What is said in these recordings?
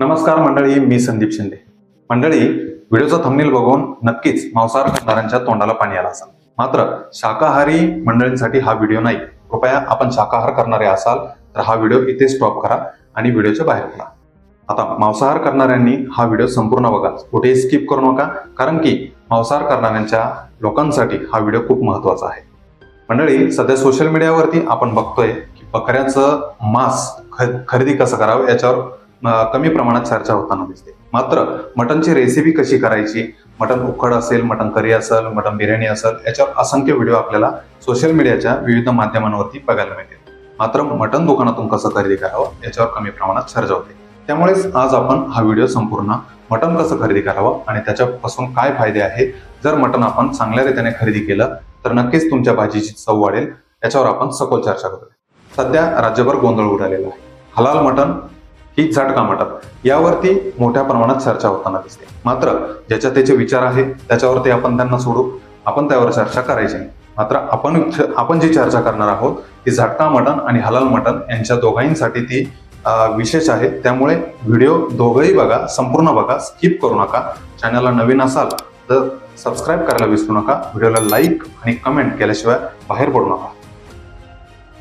नमस्कार मंडळी मी संदीप शिंदे. मंडळी व्हिडिओचा थंबनेल बघून नक्कीच मांसाहार करणाऱ्यांच्या तोंडाला पाणी आला असेल. मात्र शाकाहारी मंडळींसाठी हा व्हिडिओ नाही. कृपया आपण शाकाहार करणारे असाल तर हा व्हिडिओ इथे स्टॉप करा आणि व्हिडिओच्या बाहेर पडा. आता मांसाहार करणाऱ्यांनी हा व्हिडिओ संपूर्ण बघा. कुठेही स्किप करू नका कारण की मांसाहार करणाऱ्यांच्या लोकांसाठी हा व्हिडिओ खूप महत्त्वाचा आहे. मंडळी सध्या सोशल मीडियावरती आपण बघतोय की बकऱ्याचं मांस खरेदी कसं करावं याच्यावर कमी प्रमाणात चर्चा होताना दिसते. मात्र मटनची रेसिपी कशी करायची? मटन उखड असेल मटन करी असेल मटन बिर्याणी असेल याच्यावर असंख्य व्हिडिओ आपल्याला सोशल मीडियाच्या विविध माध्यमांवरती बघायला मिळतील. मात्र मटन दुकानातून कसं खरेदी करावं? याच्यावर कमी प्रमाणात चर्चा होते. त्यामुळेच आज आपण हा व्हिडिओ संपूर्ण मटन कसं खरेदी करावं आणि त्याच्यापासून काय फायदे आहेत जर मटन आपण चांगल्या रीतीने खरेदी केलं तर नक्कीच तुमच्या भाजीची चव वाढेल. याच्यावर आपण सखोल चर्चा करूया. सध्या राज्यभर गोंधळ उडालेला आहे. हलाल मटन ही झटका मटन यावरती मोठ्या प्रमाणात चर्चा होताना दिसते. मात्र ज्याच्या त्याचे विचार आहे त्याच्यावरती आपण त्यांना सोडू आपण त्यावर चर्चा करायची नाही. मात्र आपण आपण जी चर्चा करणार आहोत ती झटका मटन आणि हलाल मटन यांच्या दोघांसाठी ती विशेष आहे. त्यामुळे व्हिडिओ दोघंही बघा संपूर्ण बघा स्किप करू नका. चॅनलला नवीन असाल तर सबस्क्राईब करायला विसरू नका. व्हिडिओला लाईक आणि कमेंट केल्याशिवाय बाहेर पडू नका.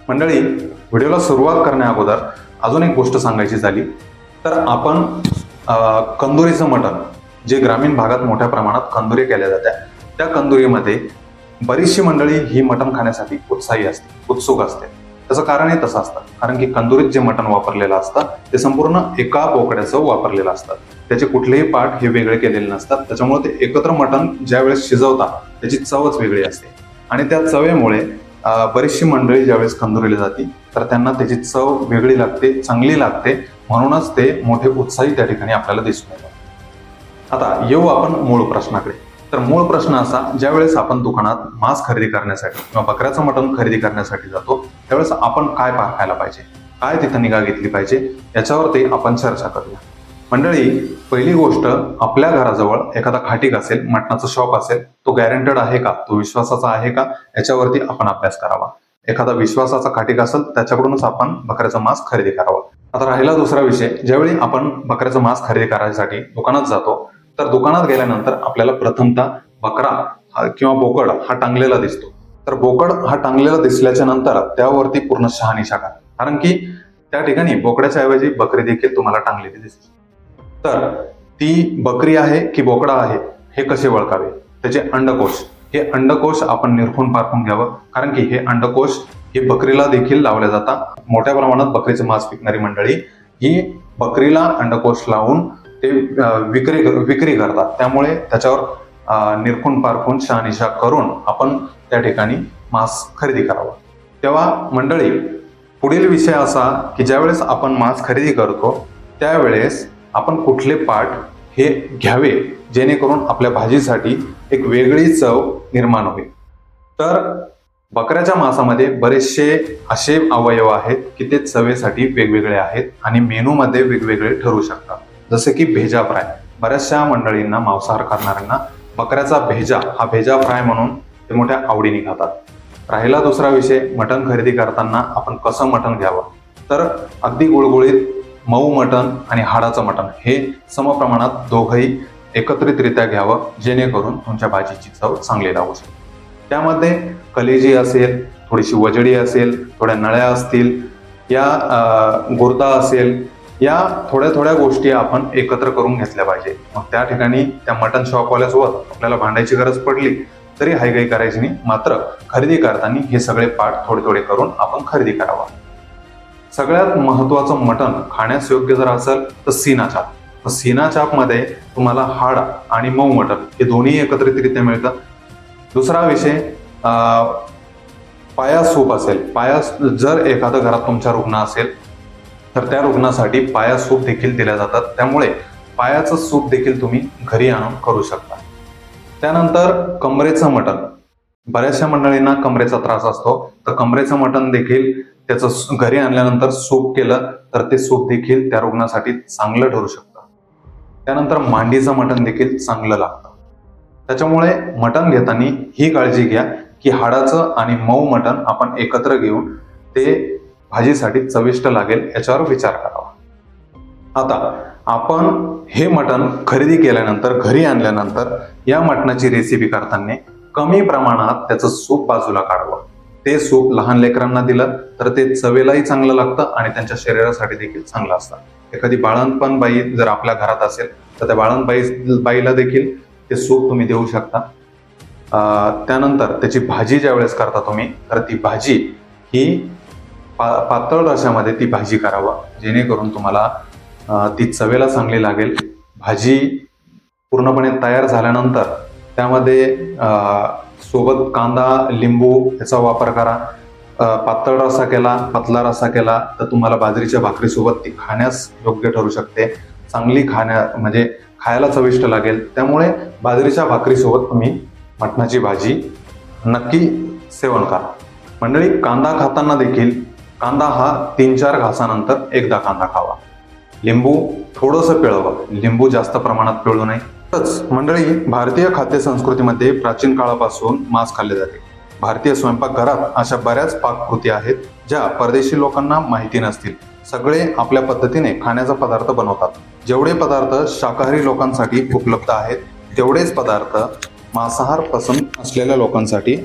मंडळी व्हिडिओला सुरुवात करण्या अगोदर अजून एक गोष्ट सांगायची झाली तर आपण कंदुरीचं मटण जे ग्रामीण भागात मोठ्या प्रमाणात कंदुरी केल्या जात्या त्या कंदुरीमध्ये बरीचशी मंडळी ही मटण खाण्यासाठी उत्साही असते उत्सुक असते. त्याचं कारणही तसं असतं कारण की कंदुरीत जे मटण वापरलेलं असतं ते संपूर्ण एका बोकड्याचं वापरलेलं असतं. त्याचे कुठलेही पार्ट हे वेगळे केलेले नसतात त्याच्यामुळे ते एकत्र मटण ज्या वेळेस शिजवतात त्याची चवच वेगळी असते. आणि त्या चवेमुळे बरीचशी मंडळी ज्यावेळेस कंदुरीला जाती तर त्यांना त्याची चव वेगळी लागते चांगली लागते. म्हणूनच ते मोठे उत्साही त्या ठिकाणी आपल्याला दिसून येतात. आता येऊ आपण मूळ प्रश्नाकडे. तर मूळ प्रश्न असा ज्यावेळेस आपण दुकानात मांस खरेदी करण्यासाठी किंवा बकऱ्याचं मटण खरेदी करण्यासाठी जातो त्यावेळेस आपण काय पाहायला पाहिजे? काय तिथं निगा घेतली पाहिजे? याच्यावरती आपण चर्चा करूया. मंडळी पहिली गोष्ट आपल्या घराजवळ एखादा खाटीक असेल मटणाचं शॉप असेल तो गॅरंटेड आहे का? तो विश्वासाचा आहे का? याच्यावरती आपण अभ्यास करावा. एखादा विश्वासाचा खाटीक असेल त्याच्याकडूनच आपण बकऱ्याचं मांस खरेदी करावं. आता राहिला दुसरा विषय. ज्यावेळी आपण बकऱ्याचं मांस खरेदी करायसाठी दुकानात जातो तर दुकानात गेल्यानंतर आपल्याला प्रथमतः बकरा किंवा बोकड हा टांगलेला दिसतो. तर बोकड हा टांगलेला दिसल्याच्या नंतर त्यावरती पूर्ण शहानिशा करा. कारण की त्या ठिकाणी बोकड्याच्या ऐवजी बकरी देखील तुम्हाला टांगलेली दिसते. तर ती बकरी आहे की बोकडा आहे हे कसे ओळखावे? त्याचे अंडकोश. हे अंडकोश आपण निरखून पारखून घ्यावं. कारण की हे अंडकोश हे बकरीला देखील लावले जातात. मोठ्या प्रमाणात बकरीचे मांस विकणारी मंडळी ही बकरीला अंडकोश लावून ते विक्री विक्री करतात. त्यामुळे त्याच्यावर निरखून पारखून शहानिशा करून आपण त्या ठिकाणी मांस खरेदी करावं. तेव्हा मंडळी पुढील विषय असा की ज्यावेळेस आपण मांस खरेदी करतो त्यावेळेस आपण कुठले पार्ट हे घ्यावे जेणेकरून आपल्या भाजीसाठी एक वेगळी चव निर्माण होईल. तर बकऱ्याच्या मांसामध्ये बरेचसे असे अवयव आहेत की ते चवेसाठी वेगवेगळे आहेत आणि मेनूमध्ये वेगवेगळे ठरू शकतात. जसे की भेजा फ्राय. बऱ्याचशा मंडळींना मांसाहार करणाऱ्यांना बकऱ्याचा भेजा हा भेजा फ्राय म्हणून ते मोठ्या आवडीने खातात. राहिला दुसरा विषय मटण खरेदी करताना आपण कसं मटण घ्यावं? तर अगदी गुळगुळीत मऊ मटण आणि हाडाचं मटण हे समप्रमाणात दोघंही एकत्रितरित्या घ्यावं जेणेकरून तुमच्या भाजीची चव चांगली लागू शकते त्यामध्ये कलेजी असेल थोडीशी वजडी असेल थोड्या नळ्या असतील या गुर्दा असेल या थोड्या थोड्या गोष्टी आपण एकत्र करून घेतल्या पाहिजे. मग त्या ठिकाणी त्या मटन शॉपवाल्यासोबत आपल्याला भांडायची गरज पडली तरी हायगाई करायची नाही मात्र खरेदी करताना हे सगळे पाठ थोडे थोडे करून आपण खरेदी करावा. सगळ्यात महत्वाचं मटण खाण्यास योग्य जर असेल तर सीना चाप. सीना चापमध्ये तुम्हाला हाड आणि मऊ मटण हे दोन्ही एकत्रितरित्या मिळतं. दुसरा विषय पाया सूप असेल. पाया जर एखादं घरात तुमच्या रुग्ण असेल तर त्या रुग्णासाठी पाया सूप देखील दिल्या जातात. त्यामुळे पायाचं सूप देखील तुम्ही घरी आणून करू शकता. त्यानंतर कमरेचं मटण. बऱ्याचशा मंडळींना कमरेचा त्रास असतो. तर कमरेचं मटण देखील त्याचं घरी आणल्यानंतर सूप केलं तर ते सूप देखील त्या रुग्णासाठी चांगलं ठरू शकतं. त्यानंतर मांडीचं मटण देखील चांगलं लागतं. त्याच्यामुळे मटण घेताना ही काळजी घ्या की हाडाचं आणि मऊ मटण आपण एकत्र घेऊन ते भाजीसाठी चविष्ट लागेल याच्यावर विचार करावा. आता आपण हे मटण खरेदी केल्यानंतर घरी आणल्यानंतर या मटणाची रेसिपी करताना कमी प्रमाणात त्याचं सूप बाजूला काढावं. ते सूप लहान लेकरांना दिलं तर ते चवेलाही चांगलं लागतं आणि त्यांच्या शरीरासाठी देखील चांगलं असतं. एखादी बाळणपण बाई जर आपल्या घरात असेल तर त्या बाळणबाई बाईला देखील ते सूप तुम्ही देऊ शकता. त्यानंतर त्याची भाजी ज्या वेळेस करता तुम्ही तर ती भाजी ही पा पातळ रशामध्ये ती भाजी करावा. जेणेकरून तुम्हाला ती चवेला चांगली लागेल. भाजी पूर्णपणे तयार झाल्यानंतर त्यामध्ये सोबत कांदा लिंबू याचा वापर करा. पातळ रसा केला पतला रसा केला तर तुम्हाला बाजरीच्या भाकरीसोबत ती खाण्यास योग्य ठरू शकते. चांगली खाण्या म्हणजे खायला चविष्ट लागेल. त्यामुळे बाजरीच्या भाकरीसोबत तुम्ही मटणाची भाजी नक्की सेवन करा. मंडळी कांदा खाताना देखील कांदा हा तीन चार घासानंतर एकदा कांदा खावा. लिंबू थोडंसं पिळवा. लिंबू जास्त प्रमाणात पिळू नये. तसंच मंडळी भारतीय खाद्य संस्कृतीमध्ये प्राचीन काळापासून मांस खाल्ले जाते. भारतीय स्वयंपाकघरात अशा बऱ्याच पाककृती आहेत ज्या परदेशी लोकांना माहिती नसतील. सगळे आपल्या पद्धतीने खाण्याचा पदार्थ बनवतात. जेवढे पदार्थ शाकाहारी लोकांसाठी उपलब्ध आहेत तेवढेच पदार्थ मांसाहार पसंत असलेल्या लोकांसाठी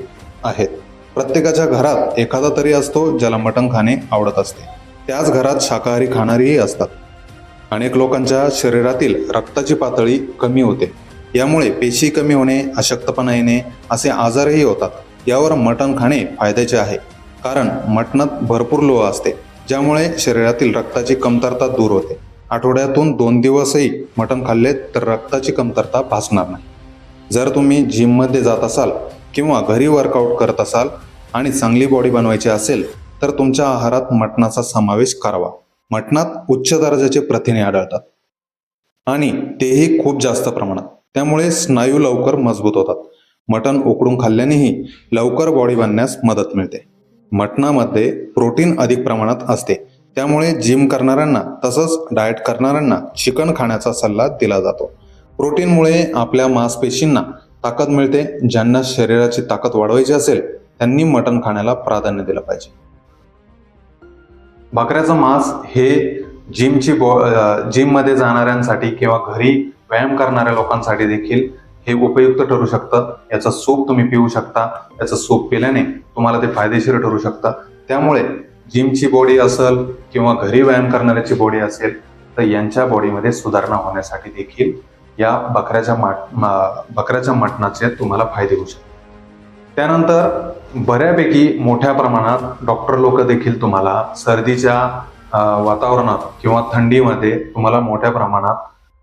आहेत. प्रत्येकाच्या घरात एखादा तरी असतो ज्याला मटण खाणे आवडत असते. त्याच घरात शाकाहारी खाणारीही असतात. अनेक लोकांच्या शरीरातील रक्ताची पातळी कमी होते. यामुळे पेशी कमी होणे अशक्तपणा येणे असे आजारही होतात. यावर मटण खाणे फायद्याचे आहे. कारण मटणात भरपूर लोह असते ज्यामुळे शरीरातील रक्ताची कमतरता दूर होते. आठवड्यातून दोन दिवसही मटण खाल्ले तर रक्ताची कमतरता भासणार नाही. जर तुम्ही जिममध्ये जात असाल किंवा घरी वर्कआउट करत असाल आणि चांगली बॉडी बनवायची असेल तर तुमच्या आहारात मटणाचा समावेश करावा. मटणात उच्च दर्जाचे प्रथिने आढळतात आणि तेही खूप जास्त प्रमाणात. त्यामुळे स्नायू लवकर मजबूत होतात. मटण उकडून खाल्ल्यानेही लवकर बॉडी बनण्यास मदत मिळते. मटणामध्ये प्रोटीन अधिक प्रमाणात असते. त्यामुळे जिम करणाऱ्यांना तसंच डाएट करणाऱ्यांना चिकन खाण्याचा सल्ला दिला जातो. प्रोटीनमुळे आपल्या मांसपेशींना ताकद मिळते. ज्यांना शरीराची ताकद वाढवायची असेल त्यांनी मटण खाण्याला प्राधान्य दिलं पाहिजे. बकऱ्याचं मांस हे जिमची बॉ जिममध्ये जाणाऱ्यांसाठी किंवा घरी व्यायाम करणाऱ्या लोकांसाठी देखील हे उपयुक्त ठरू शकतं. याचा सूप तुम्ही पिऊ शकता. याचं सूप पिल्याने तुम्हाला ते फायदेशीर ठरू शकतं. त्यामुळे जिमची बॉडी असेल किंवा घरी व्यायाम करणाऱ्याची बॉडी असेल तर यांच्या बॉडीमध्ये सुधारणा होण्यासाठी देखील या बकऱ्याच्या माट बकऱ्याच्या मटणाचे तुम्हाला फायदे होऊ शकतात. त्यानंतर बऱ्यापैकी मोठ्या प्रमाणात डॉक्टर लोक देखील तुम्हाला सर्दीच्या वातावरणात किंवा थंडीमध्ये तुम्हाला मोठ्या प्रमाणात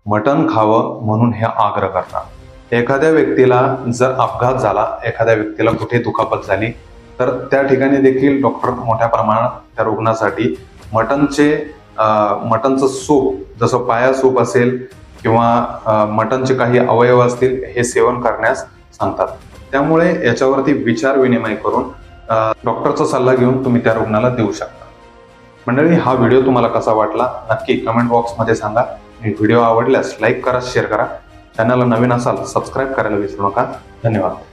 मटण खावं म्हणून हे आग्रह करतात. एखाद्या व्यक्तीला जर अपघात झाला एखाद्या व्यक्तीला कुठे दुखापत झाली तर त्या ठिकाणी देखील डॉक्टर मोठ्या प्रमाणात त्या रुग्णासाठी मटनचे मटनचं सूप जसं पाया सूप असेल किंवा मटनचे काही अवयव असतील हे सेवन करण्यास सांगतात. त्यामुळे याच्यावरती विचार विनिमय करून डॉक्टरचा सल्ला घेऊन तुम्ही त्या रुग्णाला देऊ शकता. मंडळी हा व्हिडिओ तुम्हाला कसा वाटला नक्की कमेंट बॉक्समध्ये सांगा. आणि व्हिडिओ आवडल्यास लाईक करा शेअर करा. चॅनलला नवीन असाल सबस्क्राईब करायला विसरू नका. धन्यवाद.